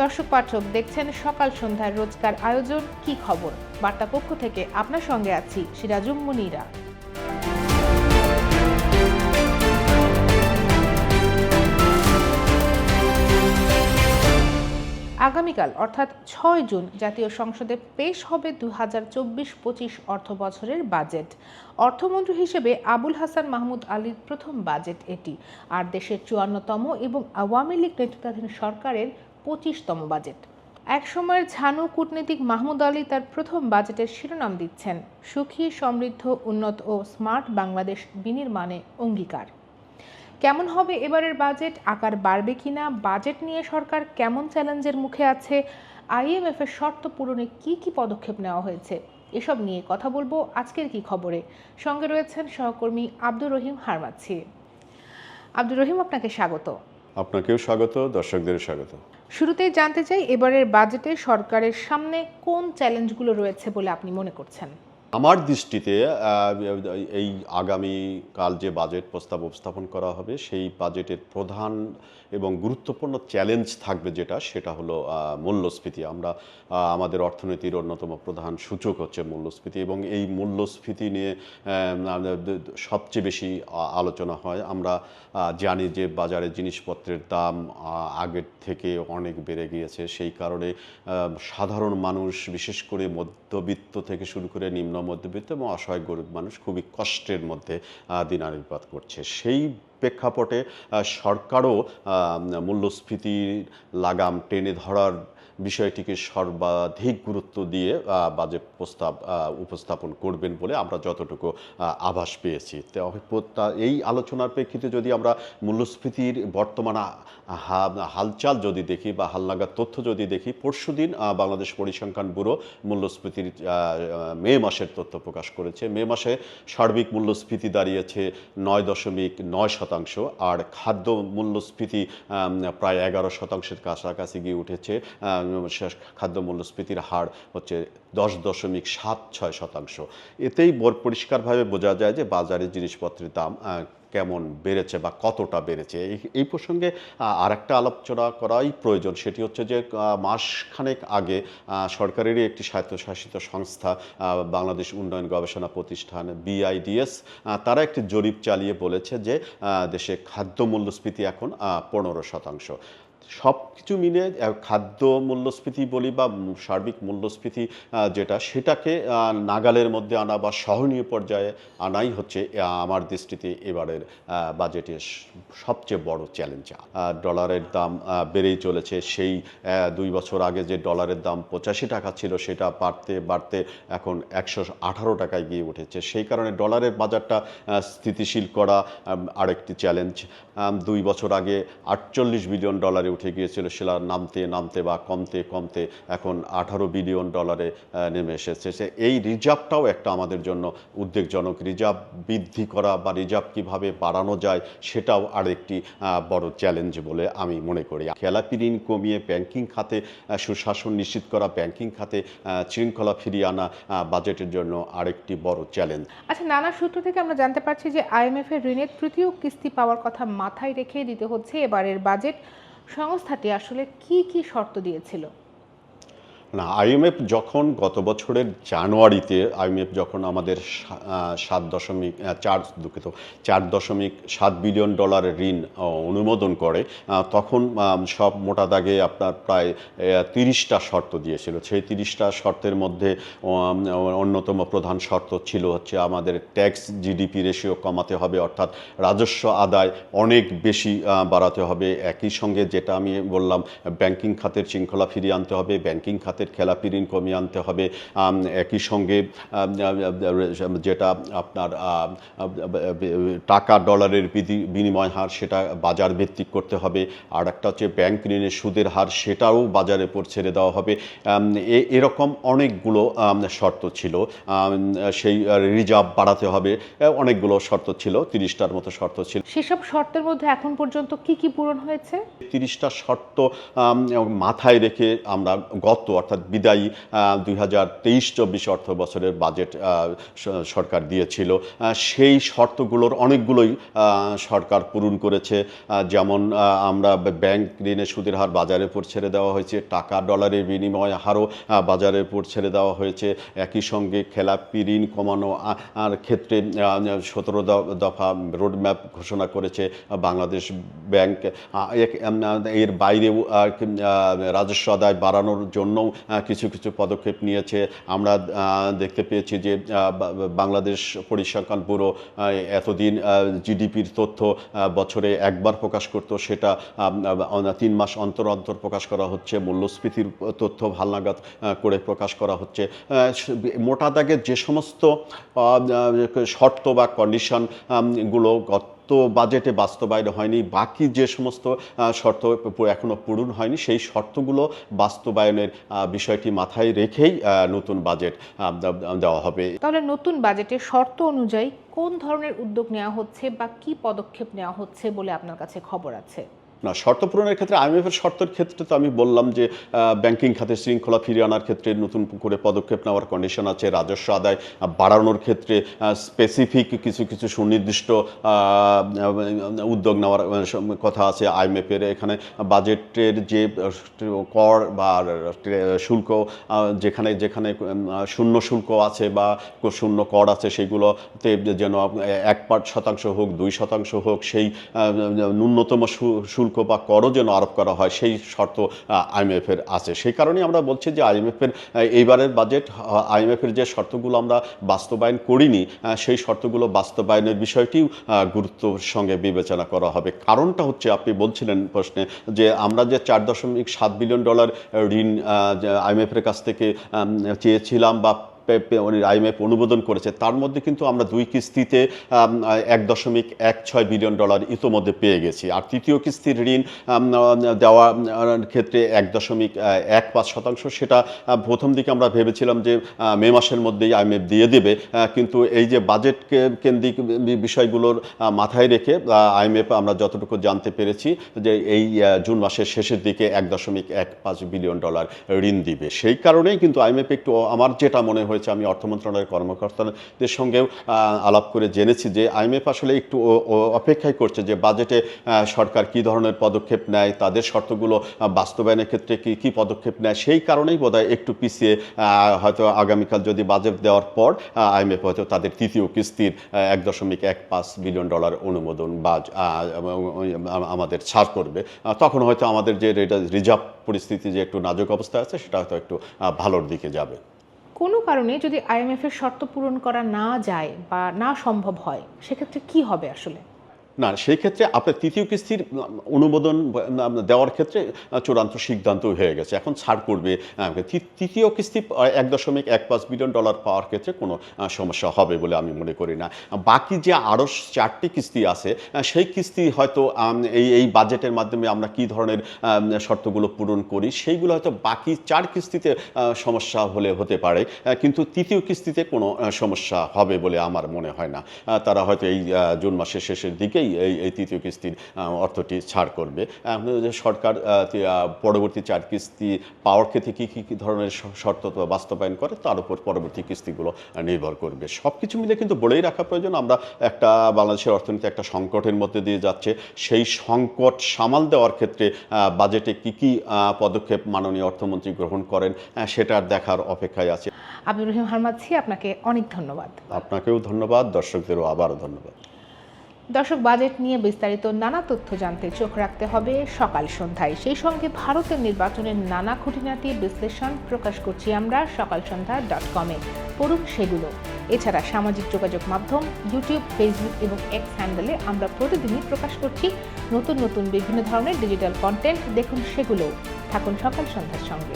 দর্শক পাঠক, দেখছেন সকাল সন্ধ্যার রোজকার আয়োজন, কি খবর? বার্তা পক্ষ থেকে আপনার সঙ্গে আছি সিরাজুম মুনিরা। আগামীকাল, অর্থাৎ ছয় জুন, জাতীয় সংসদে পেশ হবে দু হাজার চব্বিশ পঁচিশ অর্থ বছরের বাজেট। অর্থমন্ত্রী হিসেবে আবুল হাসান মাহমুদ আলীর প্রথম বাজেট এটি। আর দেশের চুয়ান্নতম এবং আওয়ামী লীগ নেতৃত্বাধীন সরকারের পঁচিশতম বাজেট। একসময়ের ঝানু কূটনীতিক মাহমুদ আলী তার প্রথম বাজেটের শিরোনাম দিচ্ছেন, সুখী, সমৃদ্ধ, উন্নত ও স্মার্ট বাংলাদেশ বিনির্মাণে অঙ্গীকার। কেমন হবে এবারের বাজেট? আকার বাড়বে কিনা বাজেট নিয়ে সরকার কেমন চ্যালেঞ্জের মুখে আছে? আইএমএফ এর শর্ত পূরণে কি কি পদক্ষেপ নেওয়া হয়েছে? এসব নিয়ে কথা বলব আজকের কি খবরে। সঙ্গে রয়েছেন সহকর্মী আব্দুর রহিম হারমাচ্ছি আব্দুর রহিম, আপনাকে স্বাগত। আপনাকেও স্বাগত দর্শকদের স্বাগত। শুরুতেই জানতে চাই এবারের বাজেটে সরকারের সামনে কোন চ্যালেঞ্জগুলো রয়েছে বলে আপনি মনে করছেন? আমার দৃষ্টিতে এই আগামী কাল যে বাজেট প্রস্তাব উপস্থাপন করা হবে, সেই বাজেটের প্রধান এবং গুরুত্বপূর্ণ চ্যালেঞ্জ থাকবে যেটা, সেটা হলো মূল্যস্ফীতি। আমরা আমাদের অর্থনীতির অন্যতম প্রধান সূচক হচ্ছে মূল্যস্ফীতি এবং এই মূল্যস্ফীতি নিয়ে সবচেয়ে বেশি আলোচনা হয়। আমরা জানি যে বাজারে জিনিসপত্রের দাম আগের থেকে অনেক বেড়ে গিয়েছে। সেই কারণে সাধারণ মানুষ, বিশেষ করে মধ্যবিত্ত থেকে শুরু করে নিম্ন মধ্যবিত্ত এবং অসহায় গরিব মানুষ খুবই কষ্টের মধ্যে দিনানিপাত করছে। সেই প্রেক্ষাপটে সরকারও মূল্যস্ফীতির লাগাম টেনে ধরার বিষয়টিকে সর্বাধিক গুরুত্ব দিয়ে বাজেট প্রস্তাব উপস্থাপন করবেন বলে আমরা যতটুকু আভাস পেয়েছি। এই আলোচনার প্রেক্ষিতে যদি আমরা মূল্যস্ফীতির বর্তমান হালচাল যদি দেখি বা হালনাগাদ তথ্য যদি দেখি পরশুদিন বাংলাদেশ পরিসংখ্যান ব্যুরো মূল্যস্ফীতির মে মাসের তথ্য প্রকাশ করেছে। মে মাসে সার্বিক মূল্যস্ফীতি দাঁড়িয়েছে নয় দশমিক নয় শতাংশ, আর খাদ্য মূল্যস্ফীতি প্রায় এগারো শতাংশের কাছাকাছি গিয়ে উঠেছে। শেষ খাদ্য মূল্যস্ফীতির হার হচ্ছে দশ দশমিক সাত ছয় শতাংশ। এতেই পরিষ্কারভাবে বোঝা যায় যে বাজারে জিনিসপত্রের দাম কেমন বেড়েছে বা কতটা বেড়েছে। এই এই প্রসঙ্গে আর একটা আলোচনা করাই প্রয়োজন। সেটি হচ্ছে যে মাসখানেক আগে সরকারেরই একটি স্বায়ত্তশাসিত সংস্থা বাংলাদেশ উন্নয়ন গবেষণা প্রতিষ্ঠান বিআইডিএস তারা একটি জরিপ চালিয়ে বলেছে যে দেশে খাদ্য মূল্যস্ফীতি এখন পনেরো শতাংশ। সব কিছু মিলে খাদ্য মূল্যস্ফীতি বলি বা সার্বিক মূল্যস্ফীতি যেটা, সেটাকে নাগালের মধ্যে আনা বা সহনীয় পর্যায়ে আনাই হচ্ছে আমার দৃষ্টিতে এবারের বাজেটের সবচেয়ে বড় চ্যালেঞ্জ ডলারের দাম বেড়েই চলেছে। সেই দুই বছর আগে যে ডলারের দাম পঁচাশি টাকা ছিল, সেটা বাড়তে বাড়তে এখন একশো আঠারো টাকায় গিয়ে উঠেছে। সেই কারণে ডলারের বাজারটা স্থিতিশীল করা আরেকটি চ্যালেঞ্জ দুই বছর আগে আটচল্লিশ বিলিয়ন ডলারে উঠে গিয়েছিল সেটা নামতে নামতে বা কমতে কমতে এখন আঠারো বিলিয়ন ডলারে নেমে এসেছে। সে এই রিজার্ভটাও একটা আমাদের জন্য উদ্বেগজনক। রিজার্ভ বৃদ্ধি করা বা রিজার্ভ কীভাবে বাড়ানো যায় সেটাও আরেকটি বড় চ্যালেঞ্জ বলে আমি মনে করি। খেলাপি ঋণ কমিয়ে ব্যাংকিং খাতে সুশাসন নিশ্চিত করা, ব্যাংকিং খাতে শৃঙ্খলা ফিরিয়ে আনা বাজেটের জন্য আরেকটি বড় চ্যালেঞ্জ। আচ্ছা নানা সূত্র থেকে আমরা জানতে পারছি যে আইএমএফ এর ঋণের তৃতীয় কিস্তি পাওয়ার কথা মাথায় রেখে দিতে হচ্ছে। এবারের বাজেট সংস্থাটি আসলে কি কি শর্ত দিয়েছিল? না আইএমএফ যখন গত বছরের জানুয়ারিতে আইএমএফ যখন আমাদের সাত দশমিক চার, দুঃখিত, চার দশমিক সাত বিলিয়ন ডলারের ঋণ অনুমোদন করে তখন সব মোটা দাগে আপনার প্রায় তিরিশটা শর্ত দিয়েছিল। সেই তিরিশটা শর্তের মধ্যে অন্যতম প্রধান শর্ত ছিল হচ্ছে আমাদের ট্যাক্স জিডিপি রেশিও কমাতে হবে, অর্থাৎ রাজস্ব আদায় অনেক বেশি বাড়াতে হবে। একই সঙ্গে যেটা আমি বললাম, ব্যাংকিং খাতের শৃঙ্খলা ফিরিয়ে আনতে হবে, ব্যাংকিং খাতের খেলাপি ঋণ কমিয়ে আনতে হবে। একই সঙ্গে যেটা আপনার টাকা ডলারের বিনিময় হার সেটা বাজার ভিত্তিক করতে হবে। আর একটা হচ্ছে ব্যাংক ঋণের সুদের হার সেটাও বাজারে পর ছেড়ে দেওয়া হবে। এরকম অনেকগুলো শর্ত ছিল। সেই রিজার্ভ বাড়াতে হবে। অনেকগুলো শর্ত ছিল তিরিশটার মতো শর্ত ছিল। সেসব শর্তের মধ্যে এখন পর্যন্ত কি কি পূরণ হয়েছে? তিরিশটা শর্ত মাথায় রেখে আমরা গত অর্থাৎ অর্থাৎ বিদায়ী দুই হাজার তেইশ চব্বিশ অর্থ বছরের বাজেট সরকার দিয়েছিল। সেই শর্তগুলোর অনেকগুলোই সরকার পূরণ করেছে। যেমন আমরা ব্যাংক ঋণের সুদের হার বাজারের উপর ছেড়ে দেওয়া হয়েছে। টাকা ডলারের বিনিময় হারও বাজারের উপর ছেড়ে দেওয়া হয়েছে। একই সঙ্গে খেলাপি ঋণ কমানো আর ক্ষেত্রে সতেরো দফা রোডম্যাপ ঘোষণা করেছে বাংলাদেশ ব্যাংক। এর বাইরেও রাজস্ব আদায় বাড়ানোর জন্যও কিছু কিছু পদক্ষেপ নিয়েছে। আমরা দেখতে পেয়েছি যে বাংলাদেশ পরিসংখ্যান ব্যুরো এতদিন জিডিপির তথ্য বছরে একবার প্রকাশ করতো সেটা তিন মাস অন্তর অন্তর প্রকাশ করা হচ্ছে। মূল্যস্ফীতির তথ্য হালনাগাদ আহ, করে প্রকাশ করা হচ্ছে। মোটা দাগের যে সমস্ত শর্ত বা কন্ডিশন গত বাজেটে বাস্তবায়ন হয়নি, বাকি যে সমস্ত শর্ত এখনও এখনও পূরণ হয়নি, সেই শর্তগুলো বাস্তবায়নের বিষয়টি মাথায় রেখেই নতুন বাজেট দেওয়া হবে। তাহলে নতুন বাজেটের শর্ত অনুযায়ী কোন ধরনের উদ্যোগ নেওয়া হচ্ছে বা কি পদক্ষেপ নেওয়া হচ্ছে বলে আপনার কাছে খবর আছে? না, শর্ত পূরণের ক্ষেত্রে আইএমএফের শর্তের ক্ষেত্রে তো আমি বললাম যে ব্যাংকিং খাতে শৃঙ্খলা ফিরিয়ে আনার ক্ষেত্রে নতুন করে পদক্ষেপ নেওয়ার কন্ডিশন আছে, রাজস্ব আদায় বাড়ানোর ক্ষেত্রে স্পেসিফিক কিছু কিছু সুনির্দিষ্ট উদ্যোগ নেওয়ার কথা আছে আইএমএফের এখানে বাজেটের যে, কর বা শুল্ক যেখানে যেখানে শূন্য শুল্ক আছে বা, শূন্য কর আছে, সেগুলোতে যেন এক পাঁচ শতাংশ হোক, দুই শতাংশ হোক, সেই ন্যূনতম শু- শুল্ক বা করও যেন আরোপ করা হয়, সেই শর্ত আইএমএফ এর আছে। সেই কারণেই আমরা বলছি যে আইএমএফ এর এইবারের বাজেট আইএমএফ এর যে শর্তগুলো আমরা বাস্তবায়ন করিনি সেই শর্তগুলো বাস্তবায়নের বিষয়টিও গুরুত্বর সঙ্গে বিবেচনা করা হবে। কারণটা হচ্ছে, আপনি বলছিলেন প্রশ্নে যে আমরা যে চার দশমিক সাত বিলিয়ন ডলার ঋণ আইএমএফ এর কাছ থেকে চেয়েছিলাম বা আইএমএফ অনুমোদন করেছে, তার মধ্যে কিন্তু আমরা দুই কিস্তিতে এক দশমিক এক ছয় বিলিয়ন ডলার ইতোমধ্যে পেয়ে গেছি। আর তৃতীয় কিস্তির ঋণ দেওয়া ক্ষেত্রে এক দশমিক এক পাঁচ শতাংশ, সেটা প্রথম দিকে আমরা ভেবেছিলাম যে মে মাসের মধ্যেই আইএমএফ দিয়ে দেবে কিন্তু এই যে বাজেটকে কেন্দ্রিক বিষয়গুলোর মাথায় রেখে আইএমএফ আমরা যতটুকু জানতে পেরেছি যে এই জুন মাসের শেষের দিকে এক দশমিক এক পাঁচ বিলিয়ন ডলার ঋণ দিবে। সেই কারণেই কিন্তু আইএমএফ একটু, আমার যেটা মনে হয়েছে আমি অর্থ মন্ত্রণালয়ের কর্মকর্তাদের সঙ্গেও আলাপ করে জেনেছি যে আইএমএফ আসলে একটু অপেক্ষাই করছে যে বাজেটে সরকার কি ধরনের পদক্ষেপ নেয়, তাদের শর্তগুলো বাস্তবায়নের ক্ষেত্রে কি কি পদক্ষেপ নেয়, সেই কারণেই বোধহয় একটু পিছিয়ে হয়তো আগামীকাল যদি বাজেট দেওয়ার পর আইএমএফ হয়তো তাদের তৃতীয় কিস্তির এক দশমিক এক পাঁচ বিলিয়ন ডলার অনুমোদন বা আমাদের ছাড় করবে। তখন হয়তো আমাদের যে রিজার্ভ পরিস্থিতি যে একটু নাজুক অবস্থা আছে, সেটা হয়তো একটু ভালোর দিকে যাবে। কোনো কারণে যদি আইএমএফের শর্ত পূরণ করা না যায় বা না সম্ভব হয়, সেক্ষেত্রে কি হবে আসলে? না সেই ক্ষেত্রে আপনার তৃতীয় কিস্তির অনুমোদন দেওয়ার ক্ষেত্রে চূড়ান্ত সিদ্ধান্ত হয়ে গেছে। এখন ছাড় করবে তৃতীয় কিস্তি এক দশমিক এক পাঁচ বিলিয়ন ডলার পাওয়ার ক্ষেত্রে কোনো সমস্যা হবে বলে আমি মনে করি না। বাকি যে আরও চারটি কিস্তি আছে সেই কিস্তি হয়তো এই এই বাজেটের মাধ্যমে আমরা কি ধরনের শর্তগুলো পূরণ করি, সেইগুলো হয়তো বাকি চার কিস্তিতে সমস্যা হলে হতে পারে কিন্তু তৃতীয় কিস্তিতে কোনো সমস্যা হবে বলে আমার মনে হয় না। তারা হয়তো এই জুন মাসের শেষের দিকেই এই এই তৃতীয় কিস্তির অর্থটি ছাড় করবে। সরকার পরবর্তী চার কিস্তি পাওয়ার ক্ষেত্রে কী কী কী ধরনের শর্ত বাস্তবায়ন করে তার উপর পরবর্তী কিস্তিগুলো নির্ভর করবে। সব কিছু মিলে কিন্তু বলেই রাখা প্রয়োজন। আমরা একটা বাংলাদেশের অর্থনীতি একটা সংকটের মধ্যে দিয়ে যাচ্ছে। সেই সংকট সামাল দেওয়ার ক্ষেত্রে বাজেটে কী কী পদক্ষেপ মাননীয় অর্থমন্ত্রী গ্রহণ করেন সেটার দেখার অপেক্ষায় আছে। আব্দুর রহিম হারমাছি আপনাকে অনেক ধন্যবাদ। আপনাকেও ধন্যবাদ দর্শকদেরও আবারও ধন্যবাদ। দর্শক বাজেট নিয়ে বিস্তারিত নানা তথ্য জানতে চোখ রাখতে হবে সকাল সন্ধ্যায়। সেই সঙ্গে ভারতের নির্বাচনের নানা খুঁটিনাটি বিশ্লেষণ প্রকাশ করছি আমরা সকাল সন্ধ্যা ডট কমে পড়ুন সেগুলো। এছাড়া সামাজিক যোগাযোগ মাধ্যম ইউটিউব ফেসবুক এবং এক্স হ্যান্ডেলে আমরা প্রতিদিনই প্রকাশ করছি নতুন নতুন বিভিন্ন ধরনের ডিজিটাল কন্টেন্ট দেখুন সেগুলো। থাকুন সকাল সন্ধ্যার সঙ্গে।